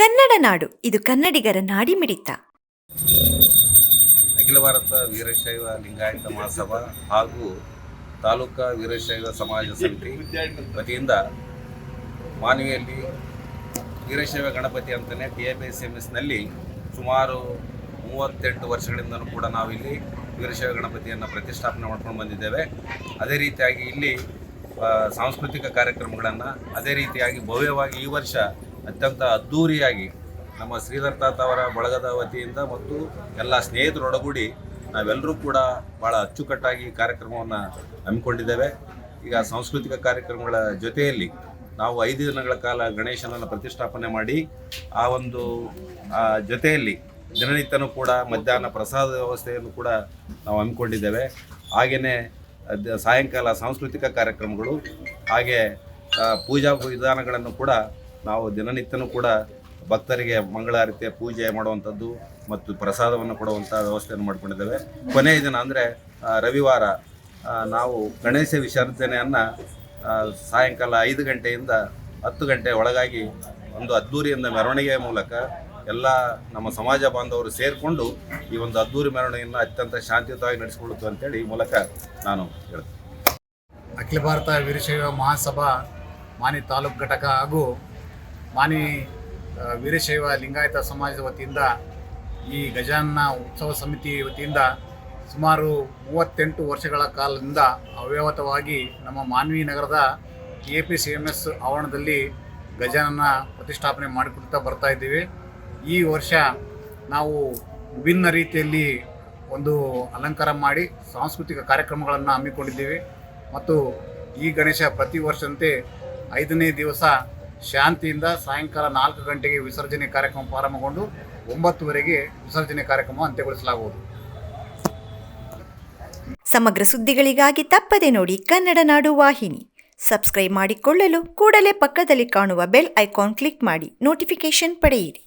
ಕನ್ನಡ ನಾಡು. ಇದು ಕನ್ನಡಿಗರ ನಾಡಿಮಿಡಿತ ಅಖಿಲ ಭಾರತ ವೀರಶೈವ ಲಿಂಗಾಯತ ಮಹಾಸಭಾ ಹಾಗೂ ತಾಲೂಕಾ ವೀರಶೈವ ಸಮಾಜ ಸಮಿತಿ ವತಿಯಿಂದ ಮಾನವಿಯಲ್ಲಿ ವೀರಶೈವ ಗಣಪತಿ ಅಂತಲೇ T A B S M ಎಸ್ನಲ್ಲಿ ಸುಮಾರು ಮೂವತ್ತೆಂಟು ವರ್ಷಗಳಿಂದಲೂ ಕೂಡ ನಾವಿಲ್ಲಿ ವೀರಶೈವ ಗಣಪತಿಯನ್ನು ಪ್ರತಿಷ್ಠಾಪನೆ ಮಾಡ್ಕೊಂಡು ಬಂದಿದ್ದೇವೆ. ಅದೇ ರೀತಿಯಾಗಿ ಇಲ್ಲಿ ಸಾಂಸ್ಕೃತಿಕ ಕಾರ್ಯಕ್ರಮಗಳನ್ನು, ಅದೇ ರೀತಿಯಾಗಿ ಭವ್ಯವಾಗಿ ಈ ವರ್ಷ ಅತ್ಯಂತ ಅದ್ಧೂರಿಯಾಗಿ ನಮ್ಮ ಶ್ರೀಧರ್ ತಾತ ಅವರ ಬಳಗದ ವತಿಯಿಂದ ಮತ್ತು ಎಲ್ಲ ಸ್ನೇಹಿತರೊಡಗೂಡಿ ನಾವೆಲ್ಲರೂ ಕೂಡ ಭಾಳ ಅಚ್ಚುಕಟ್ಟಾಗಿ ಕಾರ್ಯಕ್ರಮವನ್ನು ಹಮ್ಮಿಕೊಂಡಿದ್ದೇವೆ. ಈಗ ಸಾಂಸ್ಕೃತಿಕ ಕಾರ್ಯಕ್ರಮಗಳ ಜೊತೆಯಲ್ಲಿ ನಾವು ಐದು ದಿನಗಳ ಕಾಲ ಗಣೇಶನನ್ನು ಪ್ರತಿಷ್ಠಾಪನೆ ಮಾಡಿ ಆ ಒಂದು ಜೊತೆಯಲ್ಲಿ ದಿನನಿತ್ಯನೂ ಕೂಡ ಮಧ್ಯಾಹ್ನ ಪ್ರಸಾದ ವ್ಯವಸ್ಥೆಯನ್ನು ಕೂಡ ನಾವು ಹಮ್ಮಿಕೊಂಡಿದ್ದೇವೆ. ಹಾಗೆಯೇ ಸಾಯಂಕಾಲ ಸಾಂಸ್ಕೃತಿಕ ಕಾರ್ಯಕ್ರಮಗಳು, ಹಾಗೆ ಪೂಜಾ ವಿಧಾನಗಳನ್ನು ಕೂಡ ನಾವು ದಿನನಿತ್ಯನೂ ಕೂಡ ಭಕ್ತರಿಗೆ ಮಂಗಳಾರತಿಯ ಪೂಜೆ ಮಾಡುವಂಥದ್ದು ಮತ್ತು ಪ್ರಸಾದವನ್ನು ಕೊಡುವಂಥ ವ್ಯವಸ್ಥೆಯನ್ನು ಮಾಡಿಕೊಂಡಿದ್ದೇವೆ. ಕೊನೆಯ ದಿನ ಅಂದರೆ ರವಿವಾರ ನಾವು ಗಣೇಶ ವಿಸರ್ಜನೆಯನ್ನು ಸಾಯಂಕಾಲ ಐದು ಗಂಟೆಯಿಂದ ಹತ್ತು ಗಂಟೆ ಒಳಗಾಗಿ ಒಂದು ಅದ್ದೂರಿಯಿಂದ ಮೆರವಣಿಗೆಯ ಮೂಲಕ ಎಲ್ಲ ನಮ್ಮ ಸಮಾಜ ಬಾಂಧವರು ಸೇರಿಕೊಂಡು ಈ ಒಂದು ಅದ್ದೂರಿ ಮೆರವಣಿಗೆಯನ್ನು ಅತ್ಯಂತ ಶಾಂತಿಯುತವಾಗಿ ನಡೆಸಿಕೊಳ್ಳುತ್ತೆ ಅಂತೇಳಿ ಈ ಮೂಲಕ ನಾನು ಹೇಳ್ತೀನಿ. ಅಖಿಲ ಭಾರತ ವೀರಶೈವ ಮಹಾಸಭಾ ಮಾನಿ ತಾಲೂಕು ಘಟಕ ಹಾಗೂ ಮಾನಿ ವೀರಶೈವ ಲಿಂಗಾಯತ ಸಮಾಜದ ವತಿಯಿಂದ ಈ ಗಜಾನನ ಉತ್ಸವ ಸಮಿತಿ ವತಿಯಿಂದ ಸುಮಾರು ಮೂವತ್ತೆಂಟು ವರ್ಷಗಳ ಕಾಲದಿಂದ ಅವ್ಯವತವಾಗಿ ನಮ್ಮ ಮಾನ್ವಿ ನಗರದ A P C M S ಆವರಣದಲ್ಲಿ ಗಜಾನನ ಪ್ರತಿಷ್ಠಾಪನೆ ಮಾಡಿಕೊಡ್ತಾ ಬರ್ತಾ ಇದ್ದೀವಿ. ಈ ವರ್ಷ ನಾವು ವಿಭಿನ್ನ ರೀತಿಯಲ್ಲಿ ಒಂದು ಅಲಂಕಾರ ಮಾಡಿ ಸಾಂಸ್ಕೃತಿಕ ಕಾರ್ಯಕ್ರಮಗಳನ್ನು ಹಮ್ಮಿಕೊಂಡಿದ್ದೀವಿ. ಮತ್ತು ಈ ಗಣೇಶ ಪ್ರತಿ ವರ್ಷದಂತೆ ಐದನೇ ದಿವಸ ಶಾಂತಿಯಿಂದ ಸಾಯಂಕಾಲ ನಾಲ್ಕು ಗಂಟೆಗೆ ವಿಸರ್ಜನೆ ಕಾರ್ಯಕ್ರಮ ಪ್ರಾರಂಭಗೊಂಡು ಒಂಬತ್ತುವರೆಗೆ ವಿಸರ್ಜನೆ ಕಾರ್ಯಕ್ರಮ ಅಂತ್ಯಗೊಳಿಸಲಾಗುವುದು. ಸಮಗ್ರ ಸುದ್ದಿಗಳಿಗಾಗಿ ತಪ್ಪದೆ ನೋಡಿ ಕನ್ನಡ ನಾಡು ವಾಹಿನಿ. ಸಬ್ಸ್ಕ್ರೈಬ್ ಮಾಡಿಕೊಳ್ಳಲು ಕೂಡಲೇ ಪಕ್ಕದಲ್ಲಿ ಕಾಣುವ ಬೆಲ್ ಐಕಾನ್ ಕ್ಲಿಕ್ ಮಾಡಿ ನೋಟಿಫಿಕೇಶನ್ ಪಡೆಯಿರಿ.